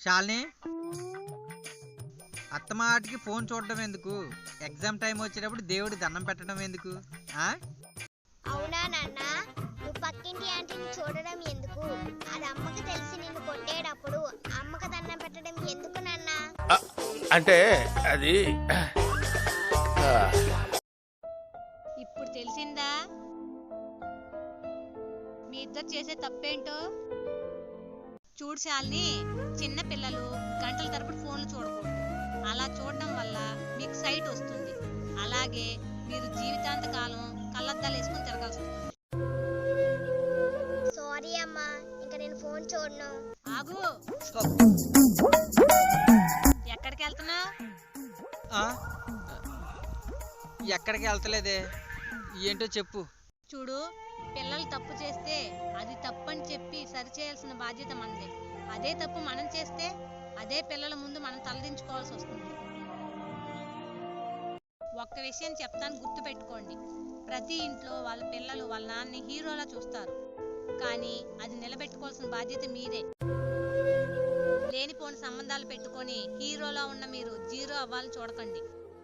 Shalini అత్తమాటికి phone చూడడం ఎందుకు? Exam time వచ్చేటప్పుడు దేవుడి దండం పెట్టడం ఎందుకు? ఆ? అవునా నాన్న? నువ్వు పక్కింటి ఆంటీని చూడడం ఎందుకు? అది అమ్మకి తెలిసి నిన్ను కొట్టేటప్పుడు అమ్మకి దండం పెట్టడం ఎందుకు నాన్న? అంటే అది ఇద్దరు చేసే తప్పేంటో? చూడు శాలిని చిన్న పిల్లలు గంటల తరబడి ఫోన్లు చూడకూడదు. అలా చూడడం వల్ల మీకు సైట్ వస్తుంది. అలాగే మీరు జీవితాంతకాలం కళ్ళద్దాలు వేసుకుని తిరగాల్సి వస్తుంది. సారీ అమ్మా ఇంకా నేను ఫోన్ చూడను. ఆగు. ఎక్కడికి వెళ్తున్నావు ఆ? ఎక్కడికి వెళ్తలేదే? ఏంటో చెప్పు. చూడు పిల్లలు తప్పు చేస్తే అది తప్పని చెప్పి సరిచేయాల్సిన బాధ్యత మనదే. అదే తప్పు మనం చేస్తే అదే పిల్లల ముందు మనం తలదించుకోవాల్సి వస్తుంది. ఒక్క విషయం చెప్తాను గుర్తుపెట్టుకోండి. ప్రతి ఇంట్లో వాళ్ళ పిల్లలు వాళ్ళ నాన్నని హీరోలా చూస్తారు. కానీ అది నిలబెట్టుకోవాల్సిన బాధ్యత మీదే. లేనిపోని సంబంధాలు పెట్టుకొని హీరోలా ఉన్న మీరు జీరో అవ్వాలని చూడకండి.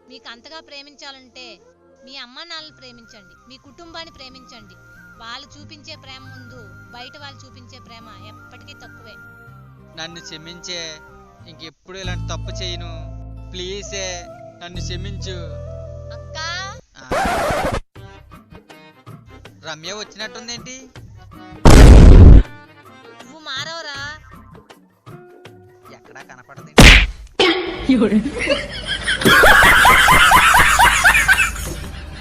మీకు అంతగా ప్రేమించాలంటే మీ అమ్మ నాన్నలు ప్రేమించండి మీ కుటుంబాన్ని ప్రేమించండి. వాళ్ళు చూపించే ప్రేమ ముందు బయట వాళ్ళు చూపించే ప్రేమ ఎప్పటికీ తక్కువే. నన్ను క్షమించే ఇంకెప్పుడు ఇలాంటి తప్పు చేయను. ప్లీజే నన్ను క్షమించు. అక్క. రమ్య వచ్చినట్టుందేంటి? నువ్వు మారవరా? ఎక్కడా కనపడదేంటి?